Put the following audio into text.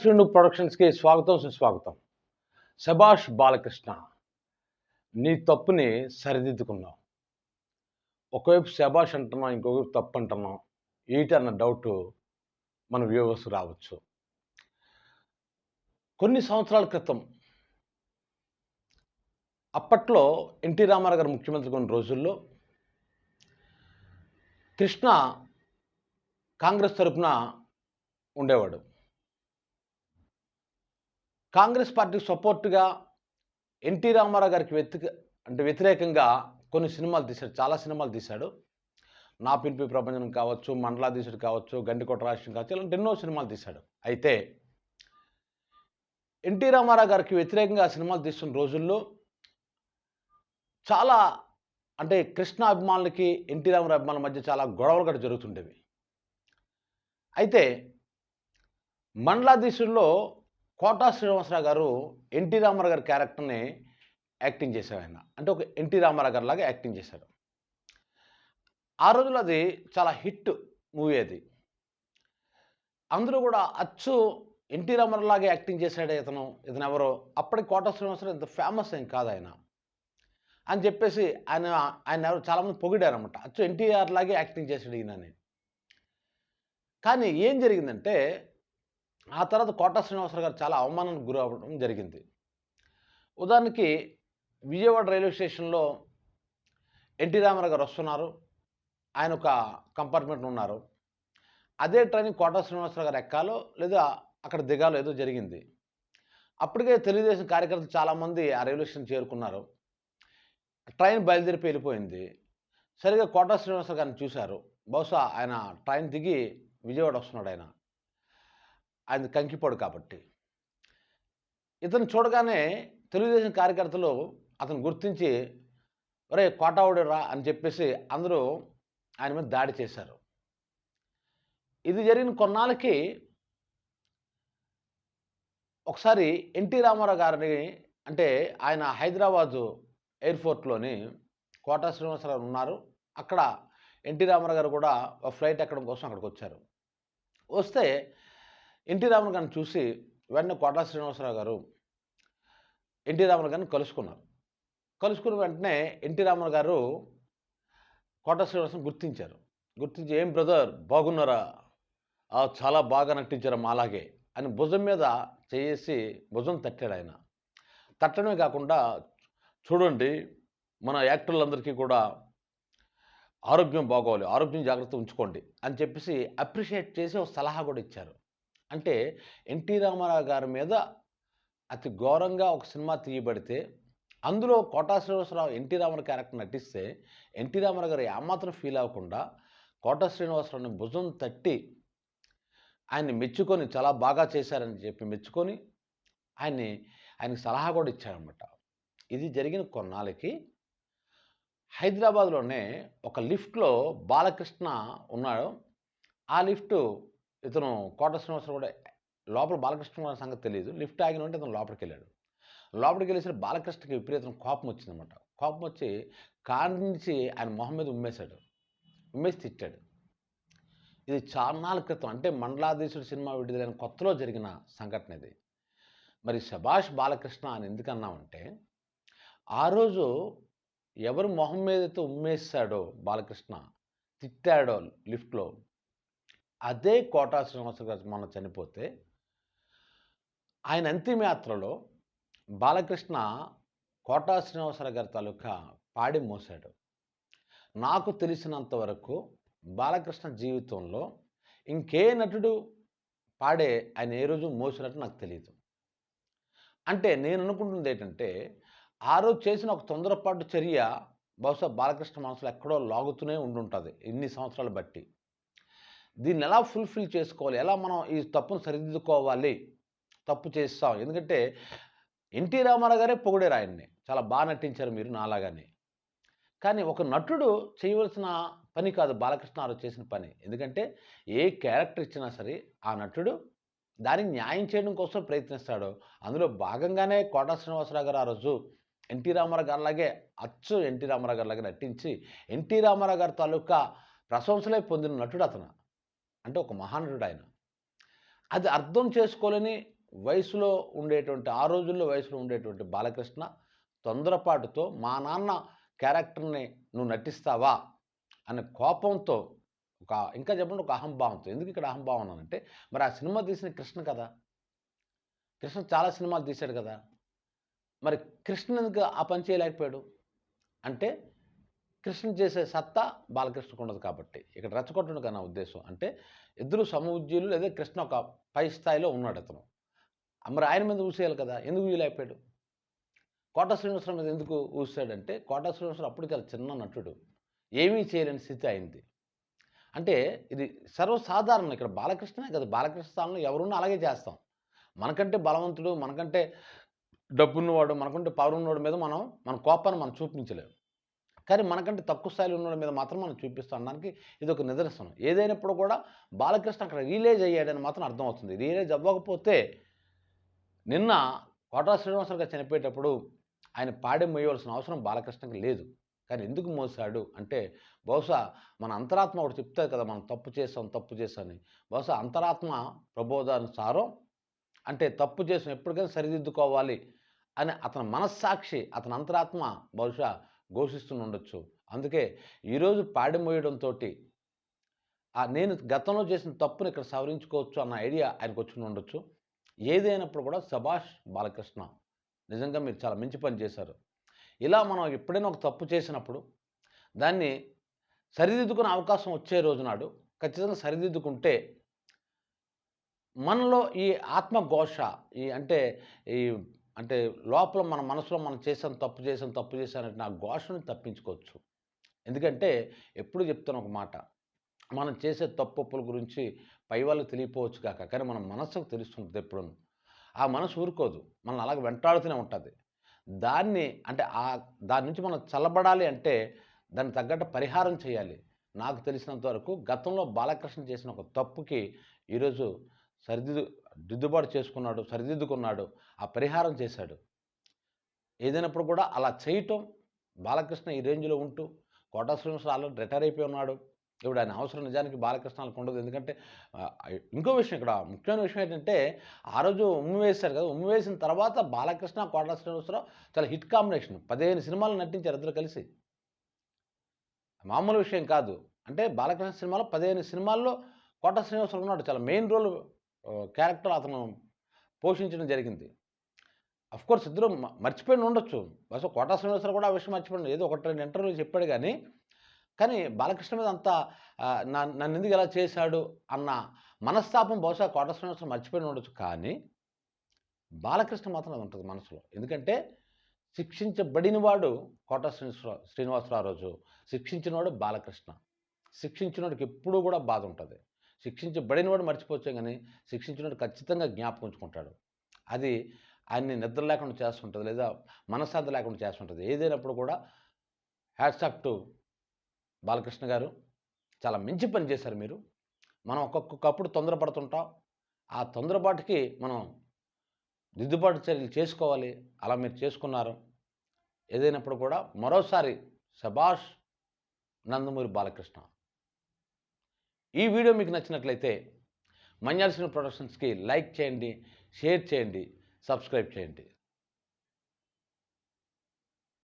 శ్రీను ప్రొడక్షన్స్కి స్వాగతం సుస్వాగతం. శభాష్ బాలకృష్ణ నీ తప్పుని సరిదిద్దుకున్నావు. ఒకవైపు శభాష్ అంటున్నాం ఇంకొకవైపు తప్పు అంటున్నాం ఏంటి అన్న డౌట్ మన వ్యూవర్స్ రావచ్చు. కొన్ని సంవత్సరాల క్రితం అప్పట్లో ఎన్టీ రామారావు గారు ముఖ్యమంత్రి కొన్ని రోజుల్లో కృష్ణ కాంగ్రెస్ తరఫున ఉండేవాడు. కాంగ్రెస్ పార్టీకి సపోర్ట్గా ఎన్టీ రామారావు గారికి వ్యతిక అంటే వ్యతిరేకంగా కొన్ని సినిమాలు తీశాడు. చాలా సినిమాలు తీశాడు. నా పిలిపి ప్రపంచం కావచ్చు మండలాధీశుడు కావచ్చు గండికోట రాష్ట్రం కావచ్చు ఇలాంటి ఎన్నో సినిమాలు తీశాడు. అయితే ఎన్టీ రామారావు గారికి వ్యతిరేకంగా సినిమాలు తీస్తున్న రోజుల్లో చాలా అంటే కృష్ణ అభిమానులకి ఎన్టీ రామారావు అభిమానుల మధ్య చాలా గొడవలు కూడా జరుగుతుండేవి. అయితే మండలాధీశుల్లో కోటా శ్రీనివాసరావు గారు ఎన్టీ రామారావు గారి క్యారెక్టర్ని యాక్టింగ్ చేశారు ఆయన. అంటే ఒక ఎన్టీ రామారావు గారి లాగా యాక్టింగ్ చేశారు. ఆ రోజుల్లో అది చాలా హిట్ మూవీ అది. అందరూ కూడా అచ్చు ఎన్టీ రామారావు లాగా యాక్టింగ్ చేశాడే ఇతను ఇతను ఎవరో. అప్పటికి కోటా శ్రీనివాసరావు ఇంత ఫేమస్ ఏం కాదు ఆయన. అని చెప్పేసి ఆయన ఆయన ఎవరు చాలామంది పొగిడారనమాట అచ్చు ఎన్టీఆర్ లాగే యాక్టింగ్ చేశాడు ఈయనని. కానీ ఏం జరిగిందంటే ఆ తర్వాత కోటా శ్రీనివాసరావు గారు చాలా అవమానానికి గురి అవ్వడం జరిగింది. ఉదాహరణకి విజయవాడ రైల్వే స్టేషన్లో ఎన్టీ రామారావు గారు వస్తున్నారు. ఆయన ఒక కంపార్ట్మెంట్ ఉన్నారు. అదే ట్రైన్ కోట శ్రీనివాసరావు గారు ఎక్కాలో లేదా అక్కడ దిగాలో ఏదో జరిగింది. అప్పటికే తెలుగుదేశం కార్యకర్తలు చాలామంది ఆ రైల్వే స్టేషన్ చేరుకున్నారు. ట్రైన్ బయలుదేరి వెళ్ళిపోయింది. సరిగా కోట శ్రీనివాసరావు గారిని చూశారు. బహుశా ఆయన ట్రైన్ దిగి విజయవాడ వస్తున్నాడు ఆయన. ఆయన కంకిపోడు కాబట్టి. ఇతను చూడగానే తెలుగుదేశం కార్యకర్తలు అతను గుర్తించి ఒరే కోటావుడురా అని చెప్పేసి అందరూ ఆయన మీద దాడి చేశారు. ఇది జరిగిన కొన్నాళ్ళకి ఒకసారి ఎన్టీ రామారావు గారిని అంటే ఆయన హైదరాబాదు ఎయిర్పోర్ట్లోని కోటా శ్రీనివాసరావు ఉన్నారు. అక్కడ ఎన్టీ రామారావు గారు కూడా ఒక ఫ్లైట్ ఎక్కడం కోసం అక్కడికి వచ్చారు. వస్తే ఎన్టీ రామన్ గారిని చూసి వెంటనే కోటా శ్రీనివాసరావు గారు ఎన్టీ రామన్ గారిని కలుసుకున్నారు. కలుసుకున్న వెంటనే ఎన్టీ రామన్ గారు కోట శ్రీనివాసం గుర్తించారు. గుర్తించి ఏం బ్రదర్ బాగున్నారా? చాలా బాగా నటించారు మాలాగే అని భుజం మీద చేసి భుజం తట్టాడు ఆయన. తట్టడమే కాకుండా చూడండి మన యాక్టర్లందరికీ కూడా ఆరోగ్యం బాగోవాలి ఆరోగ్యం జాగ్రత్త ఉంచుకోండి అని చెప్పేసి అప్రిషియేట్ చేసి ఒక సలహా కూడా ఇచ్చారు. అంటే ఎన్టీ రామారావు గారి మీద అతి ఘోరంగా ఒక సినిమా తీయబడితే అందులో కోటా శ్రీనివాసరావు ఎన్టీ రామారావు క్యారెక్టర్ నటిస్తే ఎన్టీ రామారావు గారు ఏమాత్రం ఫీల్ అవ్వకుండా కోటా శ్రీనివాసరావుని భుజం తట్టి ఆయన్ని మెచ్చుకొని చాలా బాగా చేశారని చెప్పి మెచ్చుకొని ఆయన్ని ఆయనకి సలహా కూడా ఇచ్చారనమాట ఇది జరిగిన కొన్నాళ్ళకి హైదరాబాద్లోనే ఒక లిఫ్ట్లో బాలకృష్ణ ఉన్నాడు. ఆ లిఫ్ట్ ఇతను కోట శ్రీనివాసరావు కూడా లోపల బాలకృష్ణ సంగతి తెలియదు. లిఫ్ట్ ఆగిన ఉంటే ఇతను లోపలికి వెళ్ళాడు. లోపలికి వెళ్ళేసరి బాలకృష్ణకి విపరీతం కోపం వచ్చిందన్నమాట. కోపం వచ్చి కాడి నుంచి ఆయన మొహం మీద ఉమ్మేశాడు. ఉమ్మేసి తిట్టాడు. ఇది చార్నాల క్రితం. అంటే మండలాధీశుడు సినిమా విడుదలైన కొత్తలో జరిగిన సంఘటన ఇది. మరి శభాష్ బాలకృష్ణ అని ఎందుకన్నామంటే ఆ రోజు ఎవరు మొహం మీదతో ఉమ్మేశాడో బాలకృష్ణ తిట్టాడో లిఫ్ట్లో అదే కోటా శ్రీనివాస గారు మొన్న చనిపోతే ఆయన అంతిమయాత్రలో బాలకృష్ణ కోటా శ్రీనివాసరావు గారి తాలూకా పాడి మోసాడు నాకు తెలిసినంత వరకు బాలకృష్ణ జీవితంలో ఇంకే నటుడు పాడే ఆయన ఏ రోజు మోసినట్టు నాకు తెలియదు అంటే నేను అనుకుంటుంది ఏంటంటే ఆ రోజు చేసిన ఒక తొందరపాటు చర్య బహుశా బాలకృష్ణ మనసులో ఎక్కడో లాగుతూనే ఉండుంటుంది ఇన్ని సంవత్సరాలు బట్టి. దీన్ని ఎలా ఫుల్ఫిల్ చేసుకోవాలి? ఎలా మనం ఈ తప్పును సరిదిద్దుకోవాలి? తప్పు చేస్తాం. ఎందుకంటే ఎన్టీ రామారావు గారే పొగిడారు ఆయన్ని. చాలా బాగా నటించారు మీరు నాలాగానే. కానీ ఒక నటుడు చేయవలసిన పని కాదు బాలకృష్ణారు చేసిన పని. ఎందుకంటే ఏ క్యారెక్టర్ ఇచ్చినా సరే ఆ నటుడు దానికి న్యాయం చేయడం కోసం ప్రయత్నిస్తాడు. అందులో భాగంగానే కోట శ్రీనివాసరావు గారు ఆ రోజు ఎన్టీ రామారావు గారిలాగే అచ్చు ఎన్టీ రామారావు గారిలాగే నటించి ఎన్టీ రామారావు గారి తాలూకా ప్రశంసలే పొందిన నటుడు అతను. అంటే ఒక మహానుడు ఆయన అది అర్థం చేసుకోలేని వయసులో ఉండేటువంటి ఆ రోజుల్లో వయసులో ఉండేటువంటి బాలకృష్ణ తొందరపాటుతో మా నాన్న క్యారెక్టర్ని నువ్వు నటిస్తావా? అనే కోపంతో ఒక ఇంకా చెప్పండి ఒక అహంభావంతో ఎందుకు ఇక్కడ అహంభావం అంటే మరి ఆ సినిమా తీసిన కృష్ణ కదా. కృష్ణ చాలా సినిమాలు తీశాడు కదా. మరి కృష్ణ ఎందుకు ఆ పని చేయలేకపోయాడు? అంటే కృష్ణ చేసే సత్తా బాలకృష్ణకు ఉండదు కాబట్టి. ఇక్కడ రెచ్చగొట్టడం కన్నా నా ఉద్దేశం అంటే ఇద్దరు సమవుజ్యులు లేదా కృష్ణ ఒక పై స్థాయిలో ఉన్నాడు అతను. మరి ఆయన మీద ఊసేయాలి కదా ఎందుకు వీలైపోయాడు? కోట శ్రీనివాసరావు మీద ఎందుకు ఊసాడంటే కోట శ్రీనివాసరావు అప్పుడు చాలా చిన్న నటుడు. ఏమీ చేయలేని స్థితి అయింది. అంటే ఇది సర్వసాధారణం. ఇక్కడ బాలకృష్ణనే కదా బాలకృష్ణ స్థానంలో ఎవరున్నా అలాగే చేస్తాం. మనకంటే బలవంతుడు మనకంటే డబ్బున్నవాడు మనకంటే పవర్ ఉన్నవాడు మీద మనం మన కోపాన్ని మనం చూపించలేము కానీ మనకంటే తక్కువ స్థాయిలో ఉండడం మీద మాత్రం మనం చూపిస్తాం అనడానికి ఇది ఒక నిదర్శనం. ఏదైనప్పుడు కూడా బాలకృష్ణ అక్కడ రియలైజ్ అయ్యాడని మాత్రం అర్థమవుతుంది రియలైజ్ అవ్వకపోతే నిన్న కోటా శ్రీనివాసరావు గారు చనిపోయేటప్పుడు ఆయన పాడే మోయవలసిన అవసరం బాలకృష్ణకి లేదు. కానీ ఎందుకు మోసాడు అంటే బహుశా మన అంతరాత్మ ఒకటి చెప్తుంది కదా మనం తప్పు చేసాం తప్పు చేసామని బహుశా అంతరాత్మ ప్రబోధానుసారం అంటే తప్పు చేసిన ఎప్పటికైనా సరిదిద్దుకోవాలి అని అతని మనస్సాక్షి అతని అంతరాత్మ బహుశా ఘోషిస్తూ ఉండొచ్చు. అందుకే ఈరోజు పాడిమోయడంతో నేను గతంలో చేసిన తప్పుని ఇక్కడ సవరించుకోవచ్చు అన్న ఐడియా ఆయనకు వచ్చి ఉండొచ్చు. ఏదైనప్పుడు కూడా సభాష్ బాలకృష్ణ నిజంగా మీరు చాలా మంచి పని చేశారు. ఇలా మనం ఎప్పుడైనా ఒక తప్పు చేసినప్పుడు దాన్ని సరిదిద్దుకునే అవకాశం వచ్చే రోజు నాడు ఖచ్చితంగా సరిదిద్దుకుంటే మనలో ఈ ఆత్మఘోష ఈ అంటే ఈ అంటే లోపల మన మనసులో మనం చేసాం తప్పు చేసాం తప్పు చేశానంటే నా ఘోషను తప్పించుకోవచ్చు. ఎందుకంటే ఎప్పుడు చెప్తాను ఒక మాట మనం చేసే తప్పుల గురించి పై వాళ్ళకి తెలియపోవచ్చు కాక కానీ మన మనసుకు తెలుస్తుంటుంది ఎప్పుడు ఆ మనసు ఊరుకోదు మనల్ని అలాగ వెంటాడుతూనే ఉంటుంది. దాన్ని అంటే ఆ దాని నుంచి మనం చల్లబడాలి అంటే దానికి తగ్గట్టు పరిహారం చేయాలి. నాకు తెలిసినంత వరకు గతంలో బాలకృష్ణ చేసిన ఒక తప్పుకి ఈరోజు సరిదిద్దు దిద్దుబాటు చేసుకున్నాడు సరిదిద్దుకున్నాడు ఆ పరిహారం చేశాడు. ఏదైనప్పుడు కూడా అలా చేయటం బాలకృష్ణ ఈ రేంజ్లో ఉంటూ కోటా శ్రీనివాసరావు ఆల్రెడీ రిటైర్ అయిపోయి ఉన్నాడు. ఇప్పుడు ఆయన అవసరం నిజానికి బాలకృష్ణాలకు ఉండదు. ఎందుకంటే ఇంకో విషయం ఇక్కడ ముఖ్యమైన విషయం ఏంటంటే ఆ రోజు ఉమ్మి వేశారు కదా ఉమ్మి వేసిన తర్వాత బాలకృష్ణ కోటా శ్రీనివాసరావు చాలా హిట్ కాంబినేషన్. పదిహేను సినిమాలు నటించారు ఇద్దరు కలిసి. మామూలు విషయం కాదు. అంటే బాలకృష్ణ సినిమాలో పదిహేను సినిమాల్లో కోట శ్రీనివాసరావు ఉన్నాడు. చాలా మెయిన్ రోల్ క్యారెక్టర్ అతను పోషించడం జరిగింది. అఫ్ కోర్స్ ఇద్దరు మర్చిపోయి ఉండొచ్చు. బహుశా కోటా శ్రీనివాసరావు కూడా ఆ విషయం మర్చిపోయింది ఏదో ఒకటి రెండు ఇంటర్వ్యూలు చెప్పాడు కానీ కానీ బాలకృష్ణ మీద అంత నన్ను ఎందుకు ఇలా చేశాడు అన్న మనస్తాపం బహుశా కోట శ్రీనివాసరావు మర్చిపోయి ఉండొచ్చు. కానీ బాలకృష్ణ మాత్రం అది ఉంటుంది మనసులో. ఎందుకంటే శిక్షించబడినవాడు కోట శ్రీనివాసరావు శ్రీనివాసరావు రోజు. శిక్షించినవాడు బాలకృష్ణ. శిక్షించినోడికి ఎప్పుడూ కూడా బాధ ఉంటుంది. శిక్షించబడినవాడు మర్చిపోవచ్చు కానీ శిక్షించినవాడు ఖచ్చితంగా జ్ఞాపకం ఉంచుకుంటాడు. అది ఆయన్ని నిద్ర లేకుండా చేస్తుంటుంది లేదా మనశ్శాంతి లేకుండా చేస్తుంటుంది. ఏదైనప్పుడు కూడా హ్యాట్స్ ఆఫ్ టు బాలకృష్ణ గారు. చాలా మంచి పని చేశారు మీరు. మనం ఒక్కొక్కప్పుడు తొందరపడుతుంటాం. ఆ తొందరపాటుకి మనం దిద్దుబాటు చర్యలు చేసుకోవాలి. అలా మీరు చేసుకున్నారు. ఏదైనప్పుడు కూడా మరోసారి శబాష్ నందమూరి బాలకృష్ణ. ఈ వీడియో మీకు నచ్చినట్లయితే మంజాల్ సినిమా ప్రొడక్షన్స్కి లైక్ చేయండి షేర్ చేయండి సబ్స్క్రైబ్ చేయండి.